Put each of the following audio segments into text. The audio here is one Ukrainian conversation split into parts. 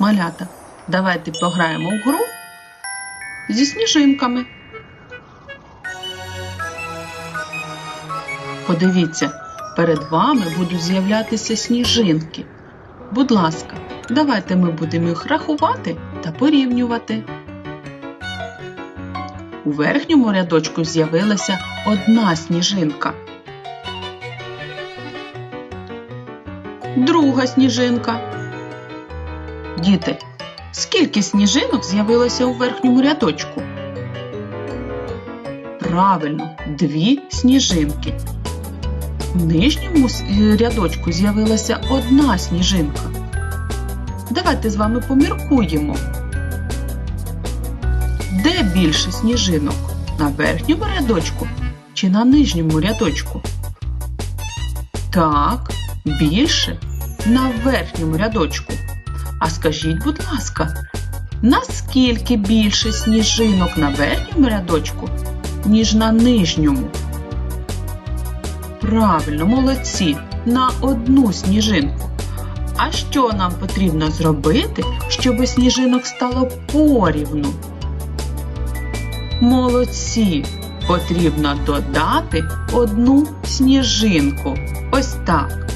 малята, давайте пограємо в гру зі сніжинками. Подивіться, перед вами будуть з'являтися сніжинки. Будь ласка, давайте ми будемо їх рахувати та порівнювати. У верхньому рядочку з'явилася одна сніжинка. Друга сніжинка. Діти, скільки сніжинок з'явилося у верхньому рядочку? Правильно, дві сніжинки. В нижньому е, рядочку з'явилася одна сніжинка. Давайте з вами поміркуємо. Де більше сніжинок? На верхньому рядочку чи на нижньому рядочку? Так, більше на верхньому рядочку. А скажіть, будь ласка, наскільки більше сніжинок на верхньому рядочку, ніж на нижньому? Правильно, молодці, на одну сніжинку. А що нам потрібно зробити, щоб сніжинок стало порівну? Молодці! Потрібно додати одну сніжинку. Ось так.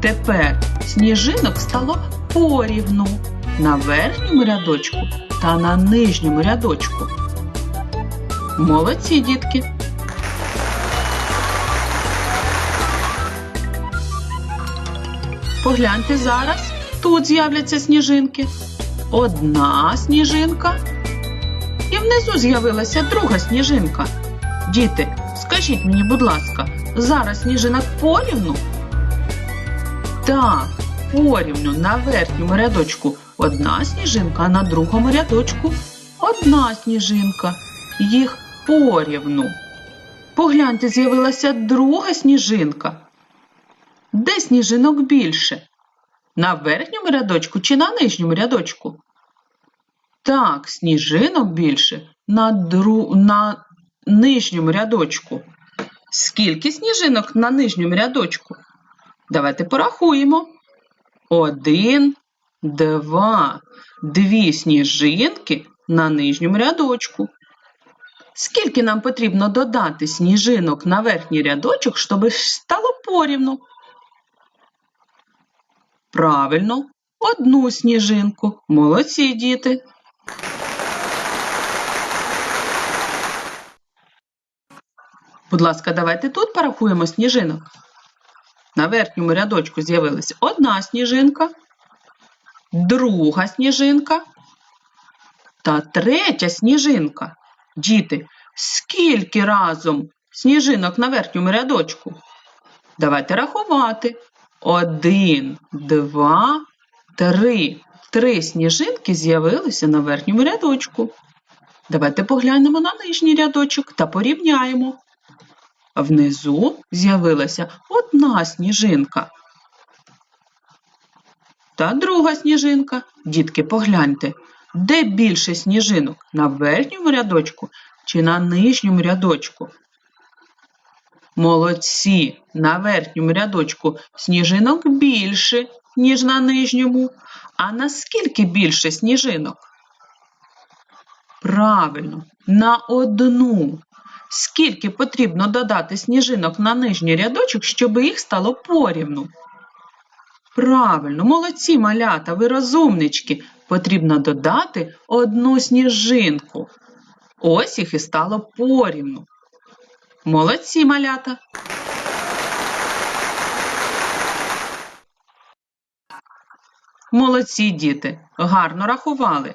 Тепер сніжинок стало порівну на верхньому рядочку та на нижньому рядочку. Молодці, дітки! Погляньте зараз, тут з'являться сніжинки. Одна сніжинка. І внизу з'явилася друга сніжинка. Діти, скажіть мені, будь ласка, зараз сніжинок порівну? Так, порівну на верхньому рядочку одна сніжинка, а на другому рядочку одна сніжинка. Їх порівну. Погляньте, з'явилася друга сніжинка. Де сніжинок більше? На верхньому рядочку чи на нижньому рядочку? Так, сніжинок більше на, дру... на нижньому рядочку. Скільки сніжинок на нижньому рядочку? Давайте порахуємо. Один, два, дві сніжинки на нижньому рядочку. Скільки нам потрібно додати сніжинок на верхній рядочок, щоб стало порівну? Правильно, одну сніжинку. Молодці діти. Будь ласка, давайте тут порахуємо сніжинок. На верхньому рядочку з'явилася одна сніжинка, друга сніжинка та третя сніжинка. Діти, скільки разом сніжинок на верхньому рядочку? Давайте рахувати. Один, два, три. Три сніжинки з'явилися на верхньому рядочку. Давайте поглянемо на нижній рядочок та порівняємо. Внизу з'явилася одна сніжинка. Та друга сніжинка. Дітки, погляньте, де більше сніжинок? На верхньому рядочку чи на нижньому рядочку? Молодці, на верхньому рядочку сніжинок більше, ніж на нижньому. А наскільки більше сніжинок? Правильно, на одну. Скільки потрібно додати сніжинок на нижній рядочок, щоб їх стало порівну? Правильно, молодці малята, ви розумнички. Потрібно додати одну сніжинку. Ось їх і стало порівну. Молодці малята. Молодці діти, гарно рахували.